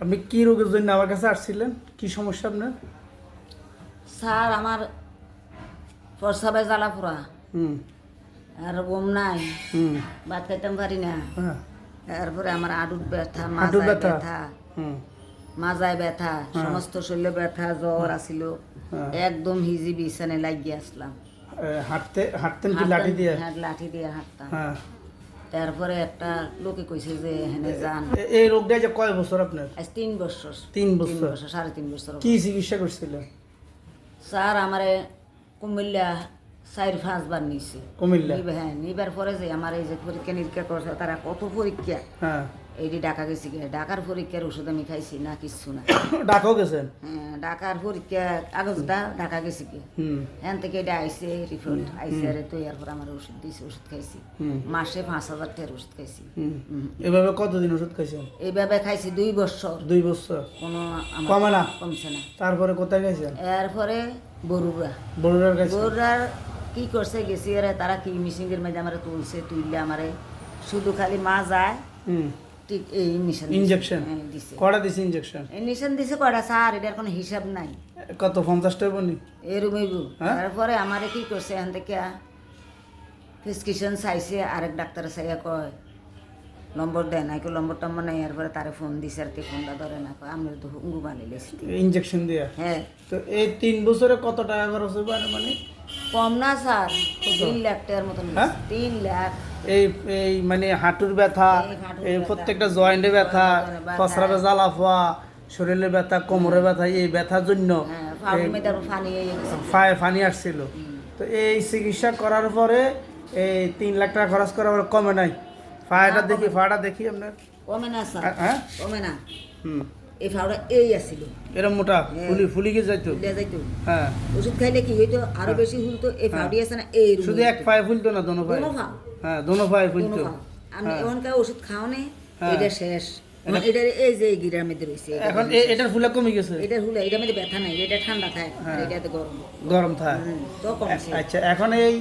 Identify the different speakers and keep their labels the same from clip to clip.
Speaker 1: আপনি কি রোগের জন্য আমার কাছে আসছিলেন? কি সমস্যা আপনার?
Speaker 2: স্যার আমার প্রসাবে জ্বালা পোড়া
Speaker 1: হুম।
Speaker 2: আর ঘুম নাই।
Speaker 1: হুম।
Speaker 2: ভাত খাইতাম পারি না।
Speaker 1: হ্যাঁ।
Speaker 2: তারপরে আমার আডুর ব্যথা মাজায়
Speaker 1: ব্যথা? হুম।
Speaker 2: মাজায় ব্যথা সমস্ত শরীরে ব্যথা জ্বর আসিল।
Speaker 1: হ্যাঁ।
Speaker 2: একদম হিজি বিছানে লাগিয়ে আসলাম।
Speaker 1: হাঁটতে হাঁটতেন কি লাঠি দিয়ে?
Speaker 2: হ্যাঁ, লাঠি দিয়ে হাঁটতাম।
Speaker 1: হ্যাঁ।
Speaker 2: তারপরে একটা লোকে কইছে যে এখানে যান।
Speaker 1: এই রোগটা যে কয় বছর আপনার?
Speaker 2: আজ তিন বছর।
Speaker 1: তিন বছর।
Speaker 2: সাড়ে তিন বছর
Speaker 1: কি চিকিৎসা করছিল?
Speaker 2: স্যার আমারে কুমিল্লা চার পাঁচবার নিছে।
Speaker 1: কুমিল্লা?
Speaker 2: হ্যাঁ নিবার পরে যে আমার এই যে পরীক্ষা নিরীক্ষা করছে তারা কত পরীক্ষা?
Speaker 1: হ্যাঁ।
Speaker 2: এইটি ডাকা গেছি ডাকার পরীক্ষার ওষুধ আমি খাইছি না কিচ্ছু না।
Speaker 1: ডাকও গেছেন?
Speaker 2: হ্যাঁ, ডাকার পরীক্ষা কাগজটা ঢাকা গেছি
Speaker 1: হুম।
Speaker 2: এখান থেকে এটা আইসে রিপোর্ট আইসে আরে তো এরপর আমার ওষুধ দিয়েছে ওষুধ খাইছি। মাসে পাঁচ হাজার টাকার ওষুধ খাইছি।
Speaker 1: এভাবে কতদিন ওষুধ খাইছেন?
Speaker 2: এইভাবে খাইছি দুই বছর।
Speaker 1: দুই বছর?
Speaker 2: কোনো
Speaker 1: কমে না?
Speaker 2: কমছে না।
Speaker 1: তারপরে কোথায় গেছেন
Speaker 2: এরপরে বরুরা
Speaker 1: বড়ুরার কাছে?
Speaker 2: বরুরার কি করছে গেছি এরা তারা কি মিশিংয়ের মধ্যে আমার তুলছে তুললে আমারে শুধু খালি মা যায়। দিছে।
Speaker 1: কটা দিছে। ইঞ্জেকশন
Speaker 2: এই নিশান দিছে কয়টা? স্যার এটার কোনো হিসাব নাই।
Speaker 1: কত পঞ্চাশ টাকা বনি
Speaker 2: এরুমেবু
Speaker 1: হ্যাঁ?
Speaker 2: তারপরে আমারে কি করছে এখান থেকে প্রেসক্রিপশন চাইছে আরেক ডাক্তারে চাইয়া কয় নম্বর দেয় না কেউ নম্বর টম্বর নেই। এরপরে তারে ফোন দিছে আর কে ফোনটা ধরে না কয় আমি তো হুঙ্গু বানি লেছি।
Speaker 1: ইঞ্জেকশন দিয়া?
Speaker 2: হ্যাঁ।
Speaker 1: তো এই তিন বছরে কত টাকা খরচ হবে মানে?
Speaker 2: কম না স্যার। তিন লাখ টাকার মতন
Speaker 1: হ্যাঁ?
Speaker 2: তিন লাখ।
Speaker 1: এই এই মানে হাঁটুর ব্যথা
Speaker 2: এই
Speaker 1: প্রত্যেকটা জয়েন্টে ব্যথা
Speaker 2: ব্যথা।
Speaker 1: পসরাবে জ্বালা ফোয়া শরীরে ব্যথা কোমরে ব্যথা এই ব্যথার জন্য
Speaker 2: হ্যাঁ
Speaker 1: ফায় ফানি আসছিল। তো এই চিকিৎসা করার পরে এই তিন লাখ টাকা খরচ করার পরে কমে নাই। ফায়াটা দেখি ফায়াটা দেখি আপনার।
Speaker 2: কমে না স্যার।
Speaker 1: হ্যাঁ?
Speaker 2: কমে না।
Speaker 1: হুম।
Speaker 2: এই ফাউটা এই আসছিল
Speaker 1: এরম মোটা ফুলি ফুলি গিয়ে যাইতো?
Speaker 2: উল্টে যাইতো।
Speaker 1: হ্যাঁ।
Speaker 2: ওষুধ খাইলে কি হইতো? আরও বেশি হুলতো এই ফাউডি আছে না এই
Speaker 1: শুধু এক পায়ে ফুলতো না দোনো পায়ে? হ্যাঁ দোনো পায়ে ফুলতো।
Speaker 2: আমি এমনকার ওষুধ খাও নে
Speaker 1: হ্যাঁ।
Speaker 2: এটা শেষ। এটা এই যে গিরার মধ্যে রয়েছে
Speaker 1: এখন এটার ফুলে কমে গেছে?
Speaker 2: এটার মধ্যে ব্যথা নাই এটা ঠান্ডা থাকে আর এটাতে গরম।
Speaker 1: গরম থাকে।
Speaker 2: তো কমছে।
Speaker 1: আচ্ছা এখন এই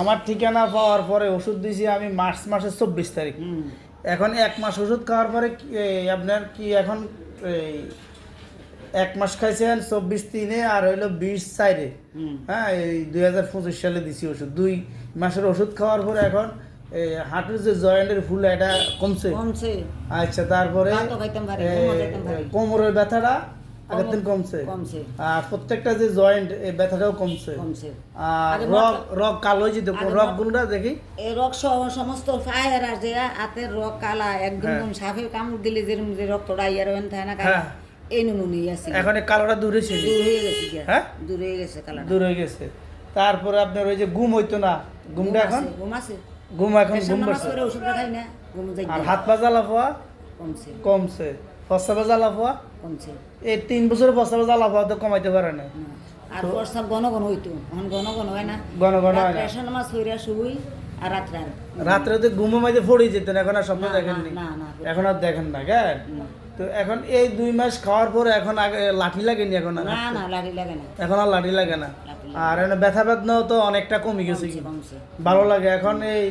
Speaker 1: আমার ঠিকানা পাওয়ার পরে ওষুধ দিয়েছি আমি মার্চ মাসের চব্বিশ তারিখ। এখন এক মাস ওষুধ খাওয়ার পরে আপনার কি এখন এই এক মাস খাইছেন চব্বিশ তিনে আর হইল বিশ
Speaker 2: হুম।
Speaker 1: হ্যাঁ এই দুই হাজার পঁচিশ সালে দিছি ওষুধ। দুই মাসের ওষুধ খাওয়ার পরে এখন হাঁটুর যে জয়েন্টের ফুল এটা কমছে।
Speaker 2: কমছে।
Speaker 1: আচ্ছা তারপরে। কোমরের ব্যথাটা আগের দিন কমছে।
Speaker 2: কমছে।
Speaker 1: আর প্রত্যেকটা যে জয়েন্ট এই ব্যথাটাও কমছে।
Speaker 2: কমছে।
Speaker 1: আর
Speaker 2: আগে
Speaker 1: রগ কালো হয়ে গুলোটা দেখি।
Speaker 2: এই রক সহ সমস্ত ফায়ার আর যে হাতের রক কালা একদম
Speaker 1: হ্যাঁ।
Speaker 2: সাপের কামড় দিলে যেরকম যে রক্তটা ইয়ার হয়ে থাকে না? কালা
Speaker 1: হ্যাঁ।
Speaker 2: এই নমুনি আছে।
Speaker 1: এখন কালোটা দূরে ছিল
Speaker 2: দূর হয়ে গেছে
Speaker 1: হ্যাঁ?
Speaker 2: দূর হয়ে গেছে কালাটা।
Speaker 1: দূর হয়ে গেছে। তারপরে আপনার ওই যে ঘুম হইতো না ঘুমটা এখন?
Speaker 2: ঘুম আছে।
Speaker 1: ঘুম এখন ঘুম
Speaker 2: নামাজ ওষুধ খাই না ঘুম যাই
Speaker 1: আর হাত পা জ্বালা পোয়া?
Speaker 2: কমছে।
Speaker 1: কমছে। পস্তাবা জ্বালা পোয়া?
Speaker 2: কমছে।
Speaker 1: এই তিন বছর পোয়া তো কমাইতে পারে না।
Speaker 2: আর প্রস্তাব ঘন ঘন হইতো এখন ঘন ঘন হয় না।
Speaker 1: ঘন ঘন হয় না।
Speaker 2: পেশা নামাজ হইরা শুই আর রাত্রে
Speaker 1: তো ঘুমো যেতেন এখন আর স্বপ্ন
Speaker 2: না,
Speaker 1: দেখেননি।
Speaker 2: না।
Speaker 1: এখন আর দেখেন না কেন তো এখন এই দুই মাস খাওয়ার পরে এখন আগে লাঠি লাগেনি এখন আর?
Speaker 2: না না লাড়ি লাগে না।
Speaker 1: এখন আর লাঠি লাগে না। আর এনে ব্যথা বেদনাও তো অনেকটা কমে গেছে। ভালো লাগে। এখন এই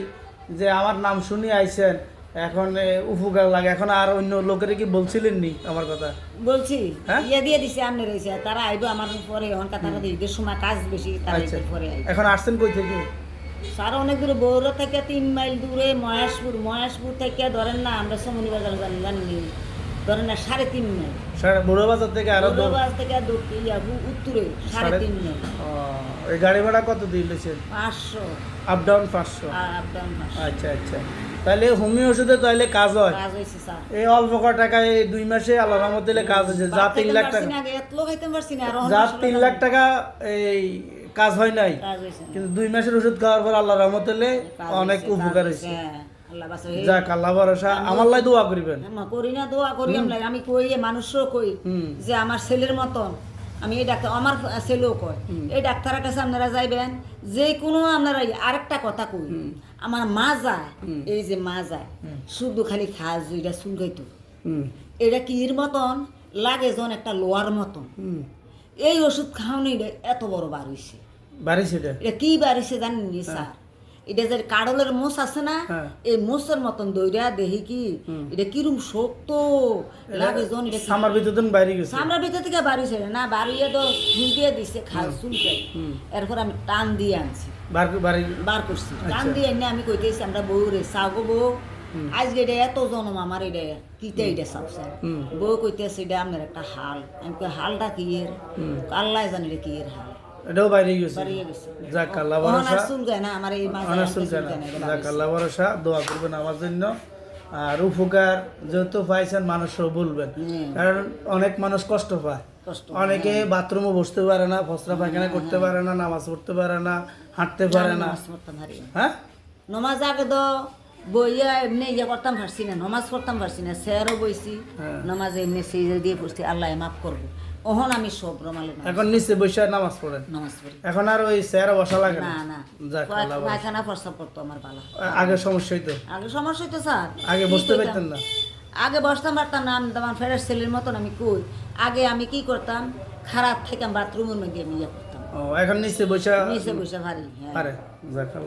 Speaker 1: যে আমার নাম শুনি আইছেন এখন উপকার লাগে। এখন আর অন্য লোকের কি বলছিলেন নি আমার কথা?
Speaker 2: বলছি
Speaker 1: ইয়া
Speaker 2: ইয়ে দিয়ে দিছে আপনি রইছে। তারা আইবো আমার পরে এখনকার তারা ঈদের সময় কাজ বেশি তারা
Speaker 1: আচ্ছা।
Speaker 2: পরে
Speaker 1: এখন আসছেন কই থেকে?
Speaker 2: স্যার অনেক দূরে বৌরা থেকে তিন মাইল দূরে মহেশপুর। মহেশপুর থেকে ধরেন না আমরা সমনি বাজার জানি ধরেন না সাড়ে তিন মাইল
Speaker 1: থেকে
Speaker 2: আরও। থেকে উত্তরে সাড়ে তিন মাইল
Speaker 1: গাড়ি ভাড়া কত দিয়েছেন
Speaker 2: পাঁচশো।
Speaker 1: আপ ডাউন পাঁচশো?
Speaker 2: আপ ডাউন
Speaker 1: আচ্ছা আচ্ছা। তাহলে হোমিও ওষুধে তাহলে কাজ হয়? এই অল্প ক টাকায় দুই মাসে আল্লাহ রহমত দিলে কাজ হয়েছে যা তিন লাখ টাকা যা তিন লাখ টাকা এই কাজ হয় নাই। কিন্তু দুই মাসের ওষুধ খাওয়ার পর আল্লাহ রহমত দিলে অনেক উপকার হয়েছে
Speaker 2: হ্যাঁ,
Speaker 1: যাক আল্লাহ ভরসা। আমার লাই দোয়া করিবেন।
Speaker 2: করি না দোয়া করি আমরা আমি কই মানুষও কই যে আমার ছেলের মতন। আমি এই ডাক্তার আমার ছেলেও কয়। এই ডাক্তারের কাছে আপনারা যাইবেন যে কোনো আপনারা আরেকটা কথা কই। আমার মা যায় এই যে মা যায় শুধু খালি খায় জুইটা চুলকাইতো
Speaker 1: হুম।
Speaker 2: এটা কি এর মতন? লাগে যখন একটা লোয়ার মতন। এই ওষুধ খাওয়ানি এত বড় বার হইছে
Speaker 1: বাড়ি সেটা
Speaker 2: এটা কি বাড়িছে জানেন স্যার? এটা যে কাডলের মোষ আছে না
Speaker 1: হ্যাঁ।
Speaker 2: এই মোষের মতন দইরা দেখি কি এটা কিরম শক্ত লাগে জন এটা
Speaker 1: সামার ভিতর বাইরে গেছে।
Speaker 2: ভিতর থেকে বাড়ি ছেড়ে না বাড়িয়ে তো দিয়ে দিছে খাল চুলকে এরপর আমি টান দিয়ে আনছি।
Speaker 1: বার
Speaker 2: করছি। টান
Speaker 1: আচ্ছা।
Speaker 2: দিয়ে এনে আমি কইতেছি আমরা বউ রে চাগো বউ। আজকে এটা এত জনম আমার এটা কিতে এটা
Speaker 1: হুম।
Speaker 2: বউ কইতেছে এটা আপনার একটা হাল। আমি কই হালটা কি এর আল্লাহ জানি কি এর হাল?
Speaker 1: এটাও বাইরে গেছে। যাক আল্লাহ ভরসা
Speaker 2: আর না
Speaker 1: যাক আল্লাহ ভরসা দোয়া করবেন আমার জন্য। উপকার যেহেতু পাইছেন মানুষও বলবেন। কারণ অনেক মানুষ কষ্ট পায়। অনেকে বাথরুমে বসতে পারে না ফসরা পায়খানা করতে পারে না নামাজ পড়তে পারে না হাঁটতে পারে না।
Speaker 2: নামাজ পড়তাম
Speaker 1: হ্যাঁ?
Speaker 2: নমাজ আগে তো বইয়া এমনি ইয়ে করতাম পারছি না। নমাজ পড়তাম পারছি না। স্যারও বইছি
Speaker 1: হ্যাঁ।
Speaker 2: নমাজ এমনি সেই দিয়ে পড়ছি। আল্লাহ মাফ করব। ওহন আমি সব রমালে
Speaker 1: এখন নিচে বসে নামাজ পড়েন।
Speaker 2: নামাজ পড়ি।
Speaker 1: এখন আর ওই চেয়ারে বসা লাগে
Speaker 2: না?
Speaker 1: না।
Speaker 2: পায়খানা ফর্সা পড়তো আমার পালা
Speaker 1: আগে সমস্যা হইতো?
Speaker 2: আগে সমস্যা হইতো স্যার।
Speaker 1: আগে বসতে পারতেন না?
Speaker 2: আগে বসতাম পারতাম না। আমি তোমার ফেরার ছেলের মতন আমি কই? আগে আমি কি করতাম? খারাপ থেকে বাথরুমের মধ্যে আমি ইয়ে করতাম।
Speaker 1: ও এখন নিচে বসে
Speaker 2: নিচে বসে ভারী হ্যাঁ।
Speaker 1: ভরসা।